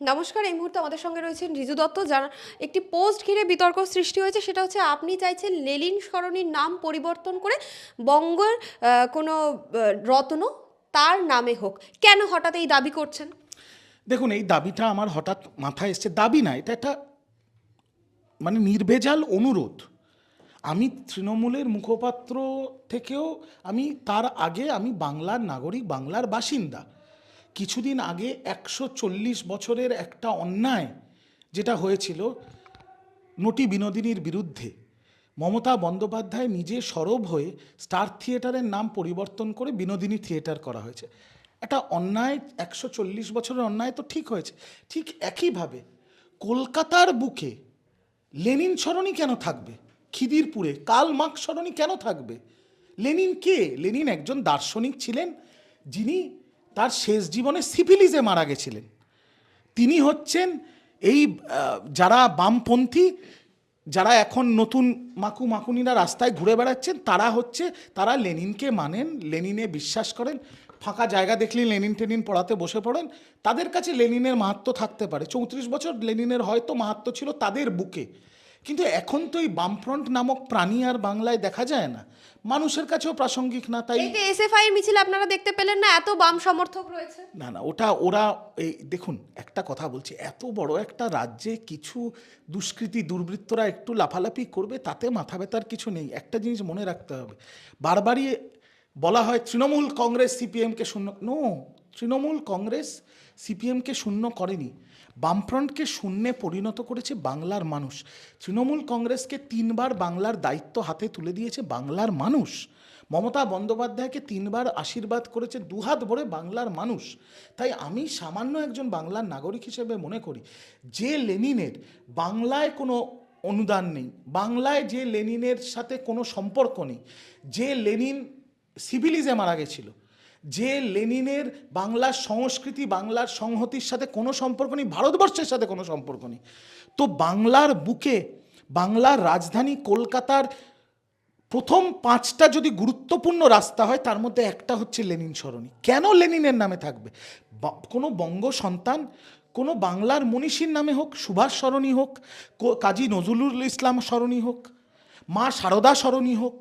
নমস্কার, এই মুহূর্তে আমাদের সঙ্গে রয়েছেন রিজু দত্ত, যার একটি পোস্ট ঘিরে বিতর্ক সৃষ্টি হয়েছে। সেটা হচ্ছে, আপনি চাইছেন লেলিন সরণির নাম পরিবর্তন করে বঙ্গের কোনো রত্ন তার নামে হোক। কেন হঠাৎ এই দাবি করছেন? দেখুন, এই দাবিটা আমার হঠাৎ মাথায় এসছে। দাবি না, এটা একটা মানে নির্ভেজাল অনুরোধ। আমি তৃণমূলের মুখপাত্র থেকেও আমি, তার আগে আমি বাংলার নাগরিক, বাংলার বাসিন্দা। কিছুদিন আগে একশো চল্লিশ বছরের একটা অন্যায় যেটা হয়েছিল নটি বিনোদিনীর বিরুদ্ধে। মমতা বন্দ্যোপাধ্যায় নিজে সরব হয়ে স্টার থিয়েটারের নাম পরিবর্তন করে বিনোদিনী থিয়েটার করা হয়েছে। একটা অন্যায়, একশো চল্লিশ বছরের অন্যায় তো ঠিক হয়েছে। ঠিক একইভাবে কলকাতার বুকে লেনিন সরণি কেন থাকবে? খিদিরপুরে কাল মার্কস সরণি কেন থাকবে? লেনিন কে? লেনিন একজন দার্শনিক ছিলেন যিনি তার শেষ জীবনে সিফিলিসে মারা গেছিলেন। তিনি হচ্ছেন এই যারা বামপন্থী, যারা এখন নতুন মাকু মাকুনিরা রাস্তায় ঘুরে বেড়াচ্ছেন, তারা হচ্ছে, তারা লেনিনকে মানেন, লেনিনে বিশ্বাস করেন, ফাঁকা জায়গা দেখলে লেনিন টেনিন পড়াতে বসে পড়েন। তাদের কাছে লেনিনের মাহাত্ম থাকতে পারে। চৌত্রিশ বছর লেনিনের হয়তো মাহাত্ম ছিল তাদের বুকে। কিন্তু এখন তো এই বামফ্রন্ট নামক প্রাণী আর বাংলায় দেখা যায় না। মানুষের কাছেও প্রাসঙ্গিক না তাই এই যে এসএফআই এর মিছিল আপনারা দেখতে পেলেন না এত বাম সমর্থক রয়েছে। না না ওটা ওরা এই দেখুন একটা কথা বলছি এত বড় একটা রাজ্যে কিছু দুষ্কৃতী দুর্বৃত্তরা একটু লাফালাফি করবে তাতে মাথা ব্যথার কিছু নেই একটা জিনিস মনে রাখতে হবে বারবারই বলা হয় তৃণমূল কংগ্রেস সিপিএমকে শূন্য নো তৃণমূল কংগ্রেস সিপিএমকে শূন্য করেনি বামফ্রন্টকে শূন্যে পরিণত করেছে বাংলার মানুষ। তৃণমূল কংগ্রেসকে তিনবার বাংলার দায়িত্ব হাতে তুলে দিয়েছে বাংলার মানুষ। মমতা বন্দ্যোপাধ্যায়কে তিনবার আশীর্বাদ করেছে দুহাত ভরে বাংলার মানুষ। তাই আমি সামান্য একজন বাংলার নাগরিক হিসেবে মনে করি, যে লেনিনের বাংলায় কোনো অনুদান নেই, বাংলায় যে লেনিনের সাথে কোনো সম্পর্ক নেই, যে লেনিন সিভিলিজে মারা গেছিল যে লেনিনের বাংলার সংস্কৃতি, বাংলার সংহতির সাথে কোনো সম্পর্ক নেই, ভারতবর্ষের সাথে কোনো সম্পর্ক নেই। তো বাংলার বুকে, বাংলার রাজধানী কলকাতার প্রথম পাঁচটা যদি গুরুত্বপূর্ণ রাস্তা হয়, তার মধ্যে একটা হচ্ছে লেনিন সরণি। কেন লেনিনের নামে থাকবে? কোনো বঙ্গ সন্তান, কোনো বাংলার মনীষীর নামে হোক, সুভাষ সরণি হোক কাজী নজরুল ইসলাম সরণি হোক, মা সারদা সরণি হোক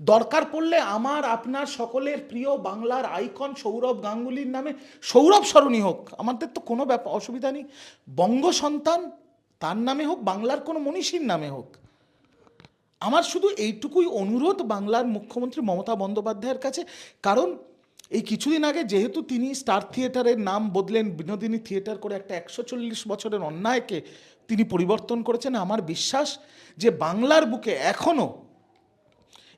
দরকার পড়লে আমার, আপনার সকলের প্রিয় বাংলার আইকন সৌরভ গাঙ্গুলির নামে সৌরভ সরণি হোক। আমাদের তো কোনো ব্যাপার অসুবিধা নেই। বঙ্গ সন্তান তার নামে হোক, বাংলার কোনো মনীষীর নামে হোক। আমার শুধু এইটুকুই অনুরোধ বাংলার মুখ্যমন্ত্রী মমতা বন্দ্যোপাধ্যায়ের কাছে। কারণ এই কিছুদিন আগে যেহেতু তিনি স্টার থিয়েটারের নাম বদলেন, বিনোদিনী থিয়েটার করে একটা একশো চল্লিশ বছরের অন্যায়কে তিনি পরিবর্তন করেছেন, আমার বিশ্বাস যে বাংলার বুকে এখনও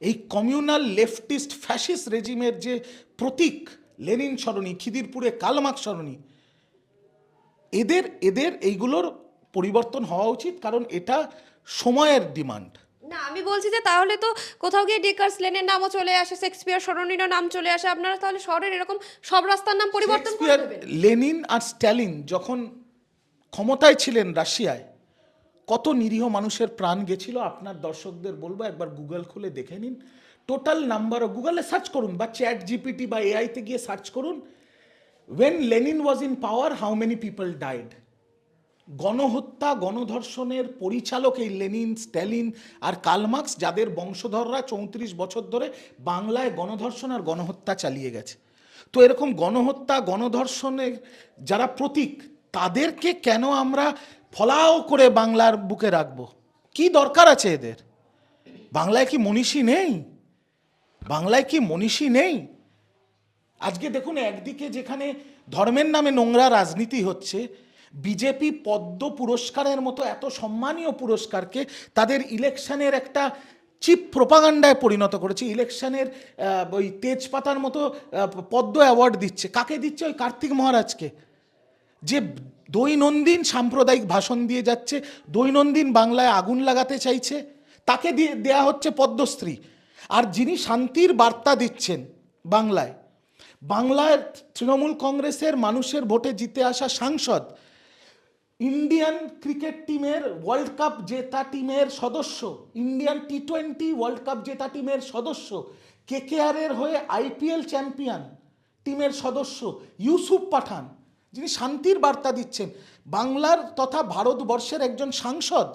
এই কমিউনাল লেফটিস্ট ফ্যাসিস্ট রেজিমের যে প্রতীক লেনিন সরণি খিদিরপুরে কালমাক সরণি এদের এদের এইগুলোর পরিবর্তন হওয়া উচিত কারণ এটা সময়ের ডিমান্ড। না আমি বলছি যে তাহলে তো কোথাও গিয়ে ডেকার্স লেনের নামও চলে আসে শেক্সপিয়ার সরণিরও নাম চলে আসে আপনারা তাহলে শহরের এরকম সব রাস্তার নাম পরিবর্তন করে দেবেন। লেনিন আর স্ট্যালিন যখন ক্ষমতায় ছিলেন রাশিয়ায় কত নিরীহ মানুষের প্রাণ গেছিল? আপনার দর্শকদের বলব, একবার গুগল খুলে দেখে নিন। টোটাল নাম্বার গুগলে সার্চ করুন বা চ্যাট জিপিটি বা এআইতে গিয়ে সার্চ করুন। When Lenin was in power how many people died গণহত্যা, গণধর্ষণের পরিচালক এই লেনিন স্ট্যালিন আর কালমার্কস যাদের বংশধররা চৌত্রিশ বছর ধরে বাংলায় গণধর্ষণ আর গণহত্যা চালিয়ে গেছে। তো এরকম গণহত্যা, গণধর্ষণের যারা প্রতীক, তাদেরকে কেন আমরা ফলাও করে বাংলার বুকে রাখব। কি দরকার আছে এদের? বাংলায় কি মনীষী নেই? বাংলায় কি মনীষী নেই? আজকে দেখুন একদিকে যেখানে ধর্মের নামে নোংরা রাজনীতি হচ্ছে, বিজেপি পদ্ম পুরস্কারের মতো এত সম্মানীয় পুরস্কারকে তাদের ইলেকশনের একটা চিপ প্রোপাগান্ডায় পরিণত করেছে, ইলেকশনের ওই তেজপাতার মতো পদ্ম অ্যাওয়ার্ড দিচ্ছে। কাকে দিচ্ছে ওই কার্তিক মহারাজকে? যে দৈনন্দিন সাম্প্রদায়িক ভাষণ দিয়ে যাচ্ছে, দৈনন্দিন বাংলায় আগুন লাগাতে চাইছে, তাকে দিয়ে দেয়া হচ্ছে পদ্মশ্রী। আর যিনি শান্তির বার্তা দিচ্ছেন বাংলায়, বাংলার তৃণমূল কংগ্রেসের মানুষের ভোটে জিতে আসা সাংসদ, ইন্ডিয়ান ক্রিকেট টিমের ওয়ার্ল্ড কাপ জেতা টিমের সদস্য, Indian T twenty world cup জেতা টিমের সদস্য কেকেআরের হয়ে আইপিএল চ্যাম্পিয়ন টিমের সদস্য, ইউসুফ পাঠান। যিনি শান্তির বার্তা দিচ্ছেন, বাংলার তথা ভারতবর্ষের একজন সাংসদ,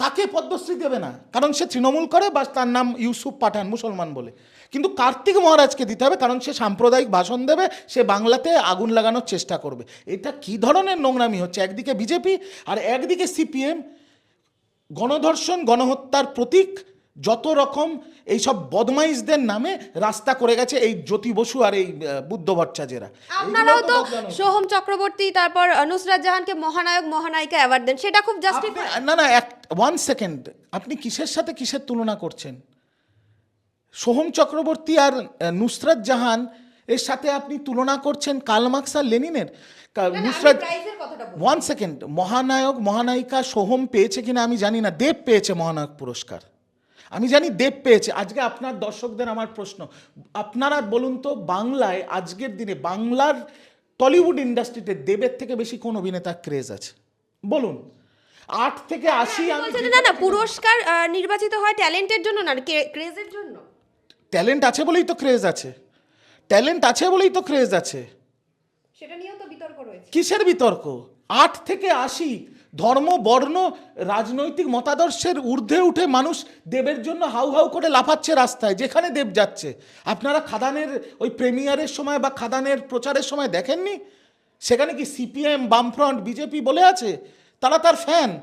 তাকে পদ্মশ্রী দেবে না। কারণ সে তৃণমূল করে বা তার নাম ইউসুফ পাঠান, মুসলমান বলে। কিন্তু কার্তিক মহারাজকে দিতে হবে, কারণ সে সাম্প্রদায়িক ভাষণ দেবে, সে বাংলাতে আগুন লাগানোর চেষ্টা করবে। এটা কি ধরনের নোংরামি হচ্ছে? একদিকে বিজেপি আর একদিকে সিপিএম। গণধর্ষণ, গণহত্যার প্রতীক যত রকম এইসব বদমাইশদের নামে রাস্তা করে গেছে এই জ্যোতি বসু আর এই বুদ্ধ ভট্টাচার্যরা। আপনারাও তো সোহম চক্রবর্তী তারপর নুসরাত জাহানকে মহানায়ক মহানায়িকা অ্যাওয়ার্ড দেন। সেটা খুব জাস্টিফাই না না এক ওয়ান সেকেন্ড আপনি কিসের সাথে কিসের তুলনা করছেন? সোহম চক্রবর্তী আর নুসরাত জাহান এর সাথে আপনি তুলনা করছেন কালমার্কস আর লেনিনের? নুসরাত। ওয়ান সেকেন্ড মহানায়ক মহানায়িকা সোহম পেয়েছে কিনা আমি জানি না। দেব পেয়েছে মহানায়ক পুরস্কার। আমি জানি দেব পেয়েছে। আজকে আপনার দর্শকদের আমার প্রশ্ন। আপনারা বলুন তো বাংলায় আজকের দিনে বাংলার টলিউড ইন্ডাস্ট্রিতে দেবের থেকে বেশি কোন অভিনেতা ক্রেজ আছে? বলুন। আট থেকে আশি আমি বলছেন না না পুরস্কার নির্বাচিত হয় ট্যালেন্টের জন্য না ক্রেজের জন্য? ট্যালেন্ট আছে বলেই তো ক্রেজ আছে। ট্যালেন্ট আছে বলেই তো ক্রেজ আছে। সেটা নিয়েও তো বিতর্ক রয়েছে। কিসের বিতর্ক? আট থেকে আশি ধর্ম, বর্ণ, রাজনৈতিক মতাদর্শের ঊর্ধ্বে উঠে মানুষ দেবের জন্য হাউ হাউ করে লাফাচ্ছে রাস্তায়, যেখানে দেব যাচ্ছে। আপনারা খাদানের ওই প্রেমিয়ারের সময় বা খাদানের প্রচারের সময় দেখেননি? সেখানে কি সিপিএম, বামফ্রন্ট, বিজেপি বলে আছে? তারা তার ফ্যান।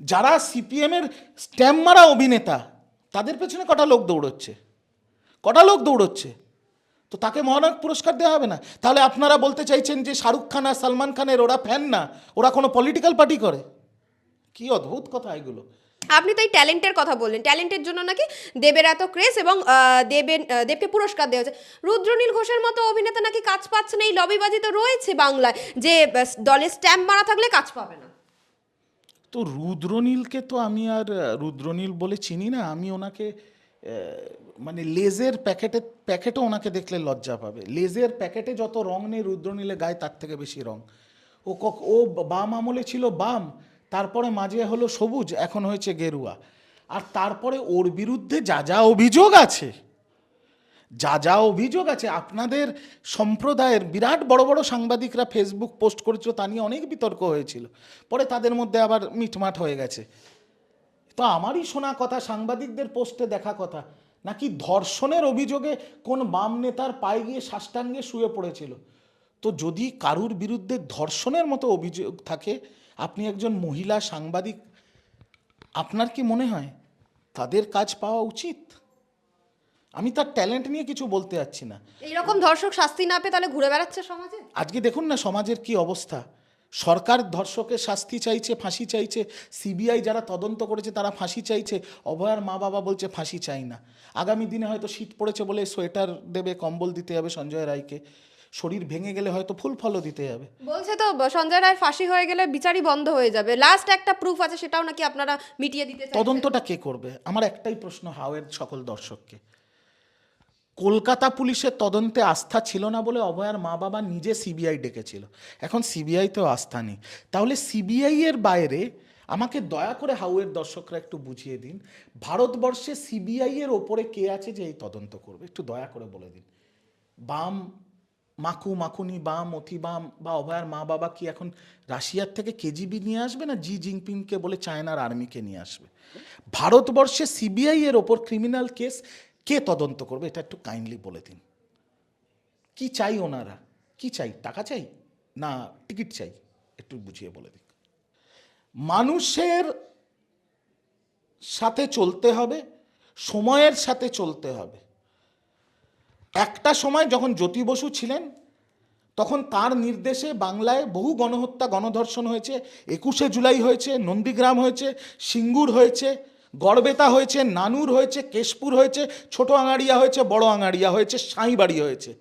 যারা সিপিএমের স্ট্যাম্প মারা অভিনেতা, তাদের পেছনে কটা লোক দৌড়চ্ছে? কটা লোক দৌড়চ্ছে? তো তাকে মহানায়ক পুরস্কার দেওয়া হবে না। তাহলে আপনারা বলতে চাইছেন যে শাহরুখ খান আর সালমান খানের ওরা ফ্যান না ওরা কোনো পলিটিক্যাল পার্টি করে? কি অদ্ভুত কথা এগুলো। আপনি তো এই ট্যালেন্টের কথা বললেন। ট্যালেন্টের জন্য নাকি দেবের এত ক্রেস এবং দেবের দেবকে পুরস্কার দেওয়া হয়েছে। রুদ্রনীল ঘোষের মতো অভিনেতা নাকি কাজ পাচ্ছে না এই লবিবাজি তো রয়েছে বাংলায় যে দলে স্ট্যাম্প মারা থাকলে কাজ পাবে না। তো রুদ্রনীলকে তো আমি আর রুদ্রনীল বলে চিনি না আমি ওনাকে মানে লেজের প্যাকেটে প্যাকেটও ওনাকে দেখলে লজ্জা পাবে। লেজের প্যাকেটে যত রং নেই রুদ্রনীলে গায়ে, তার থেকে বেশি রং। ও কক- ও বাম আমলে ছিল বাম, তারপরে মাঝে হলো সবুজ, এখন হয়েছে গেরুয়া। আর তারপরে ওর বিরুদ্ধে যা যা অভিযোগ আছে, যা যা অভিযোগ আছে, আপনাদের সম্প্রদায়ের বিরাট বড় বড় সাংবাদিকরা ফেসবুক পোস্ট করেছিল, তা নিয়ে অনেক বিতর্ক হয়েছিল। পরে তাদের মধ্যে আবার মিটমাট হয়ে গেছে। তো আমারই শোনা কথা সাংবাদিকদের পোস্টে দেখা কথা। নাকি ধর্ষণের অভিযোগে কোন বাম নেতার পায়ে গিয়ে সাষ্টাঙ্গে শুয়ে পড়েছিল? তো যদি কারুর বিরুদ্ধে ধর্ষণের মতো অভিযোগ থাকে আপনি একজন মহিলা সাংবাদিক আপনার কি মনে হয় তাদের কাজ পাওয়া উচিত? আমি তার ট্যালেন্ট নিয়ে কিছু বলতে যাচ্ছি না। এইরকম ধর্ষক শাস্তি না পেয়ে তাহলে ঘুরে বেড়াচ্ছে সমাজে? আজকে দেখুন না সমাজের কি অবস্থা। সরকার ধর্ষকের শাস্তি চাইছে ফাঁসি চাইছে সিবিআই যারা তদন্ত করেছে তারা ফাঁসি চাইছে অভয়ার মা বাবা বলছে ফাঁসি চাই না। আগামী দিনে হয়তো শীত পড়েছে বলে সোয়েটার দেবে কম্বল দিতে হবে সঞ্জয় রায়কে। শরীর ভেঙে গেলে হয়তো ফুল ফলও দিতে হবে। বলছে তো সঞ্জয় রায় ফাঁসি হয়ে গেলে বিচারই বন্ধ হয়ে যাবে। লাস্ট একটা প্রুফ আছে সেটাও নাকি আপনারা মিটিয়ে দিতে তদন্তটা কে করবে? আমার একটাই প্রশ্ন হাওয়ের সকল দর্শককে? কলকাতা পুলিশের তদন্তে আস্থা ছিল না বলে অভয়ার মা বাবা নিজে সিবিআই ডেকেছিল। এখন সিবিআইতেও আস্থা নেই। তাহলে সিবিআই এর বাইরে আমাকে দয়া করে হাউয়ের দর্শকরা একটু বুঝিয়ে দিন, ভারতবর্ষে সিবিআই এর ওপরে কে আছে যে এই তদন্ত করবে? একটু দয়া করে বলে দিন। বাম মাকু মাকুনি বাম অতি বাম বা অভয়ার মা বাবা কি এখন রাশিয়ার থেকে কেজিবি নিয়ে আসবে না জি জিনপিংকে বলে চায়নার আর্মিকে নিয়ে আসবে? ভারতবর্ষে সিবিআই এর ওপর ক্রিমিনাল কেস কে তদন্ত করবে? এটা একটু কাইন্ডলি বলে দিন। কি চাই ওনারা? কি চাই? টাকা চাই? না, টিকিট চাই? একটু বুঝিয়ে বলে দিন মানুষের সাথে চলতে হবে, সময়ের সাথে চলতে হবে। একটা সময় যখন জ্যোতি বসু ছিলেন, তখন তার নির্দেশে বাংলায় বহু গণহত্যা, গণধর্ষণ হয়েছে। একুশে জুলাই হয়েছে, নন্দীগ্রাম হয়েছে, সিঙ্গুর হয়েছে। গড়বেতা হয়েছে, নানুর হয়েছে, কেশপুর হয়েছে, ছোট আঙাড়িয়া হয়েছে, বড় আঙাড়িয়া হয়েছে, সাঁইবাড়ি হয়েছে।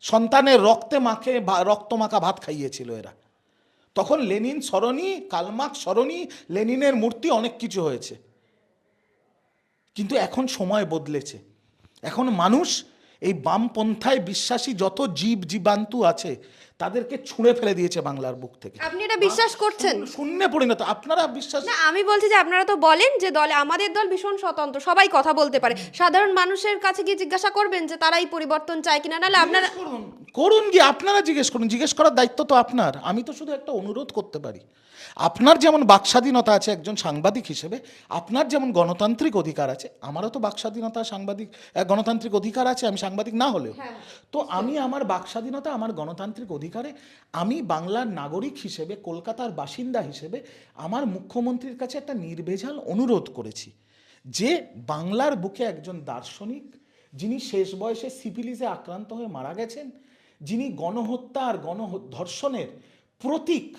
সন্তানের রক্তে মাখে রক্ত মাখা ভাত খাইয়েছিল এরা। তখন লেনিন সরণি, কালমাক সরণি, লেনিনের মূর্তি অনেক কিছু হয়েছে। কিন্তু এখন সময় বদলেছে। এখন মানুষ এই বামপন্থায় বিশ্বাসী যত জীব জীবান্তু আছে তাদেরকে ছুঁড়ে ফেলে দিয়েছে বাংলার বুক থেকে। আপনি এটা বিশ্বাস করছেন? শূন্য পরিণত আপনারা বিশ্বাস না আমি বলছি যে আপনারা তো বলেন যে দলে আমাদের দল ভীষণ স্বতন্ত্র সবাই কথা বলতে পারে। সাধারণ মানুষের কাছে গিয়ে জিজ্ঞাসা করবেন যে তারাই পরিবর্তন চায় কিনা নাহলে আপনারা করুন করুন গিয়ে আপনারা জিজ্ঞেস করুন জিজ্ঞেস করার দায়িত্ব তো আপনার। আমি তো শুধু একটা অনুরোধ করতে পারি। আপনার যেমন বাকস্বাধীনতা আছে একজন সাংবাদিক হিসেবে আপনার যেমন গণতান্ত্রিক অধিকার আছে আমারও তো বাকস্বাধীনতা সাংবাদিক গণতান্ত্রিক অধিকার আছে আমি সাংবাদিক না হলেও। তো আমি আমার বাকস্বাধীনতা আমার গণতান্ত্রিক অধিকারে আমি বাংলার নাগরিক হিসেবে কলকাতার বাসিন্দা হিসেবে আমার মুখ্যমন্ত্রীর কাছে একটা নির্ভেজাল অনুরোধ করেছি যে বাংলার বুকে একজন দার্শনিক যিনি শেষ বয়সে সিপিলিসে আক্রান্ত হয়ে মারা গেছেন যিনি গণহত্যা আর গণধর্ষণের প্রতীক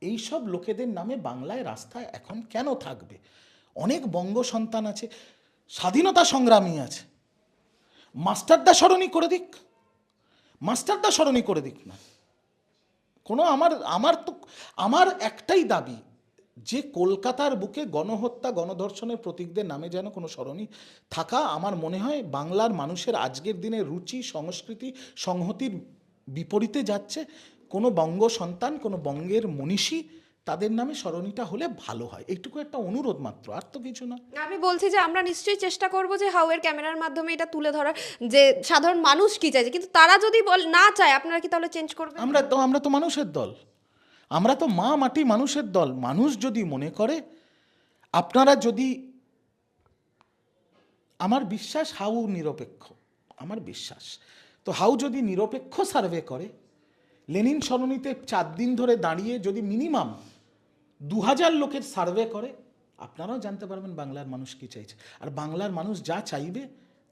এইসব লোকেদের নামে বাংলায় রাস্তায় এখন কেন থাকবে? অনেক বঙ্গ সন্তান আছে স্বাধীনতা সংগ্রামী আছে মাস্টারদা স্মরণী করে দিক। মাস্টারদা স্মরণী করে দিক না। কোনো আমার আমার তো, আমার একটাই দাবি, যে কলকাতার বুকে গণহত্যা, গণধর্ষণের প্রতীকদের নামে যেন কোনো স্মরণী থাকা, আমার মনে হয় বাংলার মানুষের আজকের দিনে রুচি, সংস্কৃতি, সংহতির বিপরীতে যাচ্ছে। কোনো বঙ্গ সন্তান, কোনো বঙ্গের মনীষী তাদের নামে স্মরণীটা হলে ভালো হয়। এইটুকু একটা অনুরোধ মাত্র আর তো কিছু না। আমি বলছি যে আমরা নিশ্চয়ই চেষ্টা করব যে হাউয়ের ক্যামেরার মাধ্যমে এটা তুলে ধরার যে সাধারণ মানুষ কি চাইছে। কিন্তু তারা যদি বল না চায় আপনারা কি তাহলে চেঞ্জ করবেন? আমরা তো আমরা তো মানুষের দল। আমরা তো মা মাটি মানুষের দল। মানুষ যদি মনে করে আপনারা যদি আমার বিশ্বাস হাউ নিরপেক্ষ। আমার বিশ্বাস। তো হাউ যদি নিরপেক্ষ সার্ভে করে লেনিন সরণিতে চার দিন ধরে দাঁড়িয়ে যদি মিনিমাম দু হাজার লোকের সার্ভে করে, আপনারাও জানতে পারবেন বাংলার মানুষ কি চাইছে। আর বাংলার মানুষ যা চাইবে,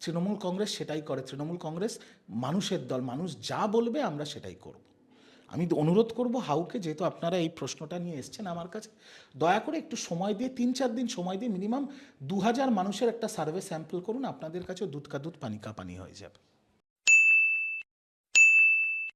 তৃণমূল কংগ্রেস সেটাই করে। তৃণমূল কংগ্রেস মানুষের দল, মানুষ যা বলবে আমরা সেটাই করব। আমি অনুরোধ করব হাউকে, যেহেতু আপনারা এই প্রশ্নটা নিয়ে এসছেন আমার কাছে, দয়া করে একটু সময় দিয়ে, তিন চার দিন সময় দিয়ে মিনিমাম দু হাজার মানুষের একটা সার্ভে স্যাম্পল করুন, আপনাদের কাছে দুধ কা দুধ পানি কা পানি হয়ে যাবে।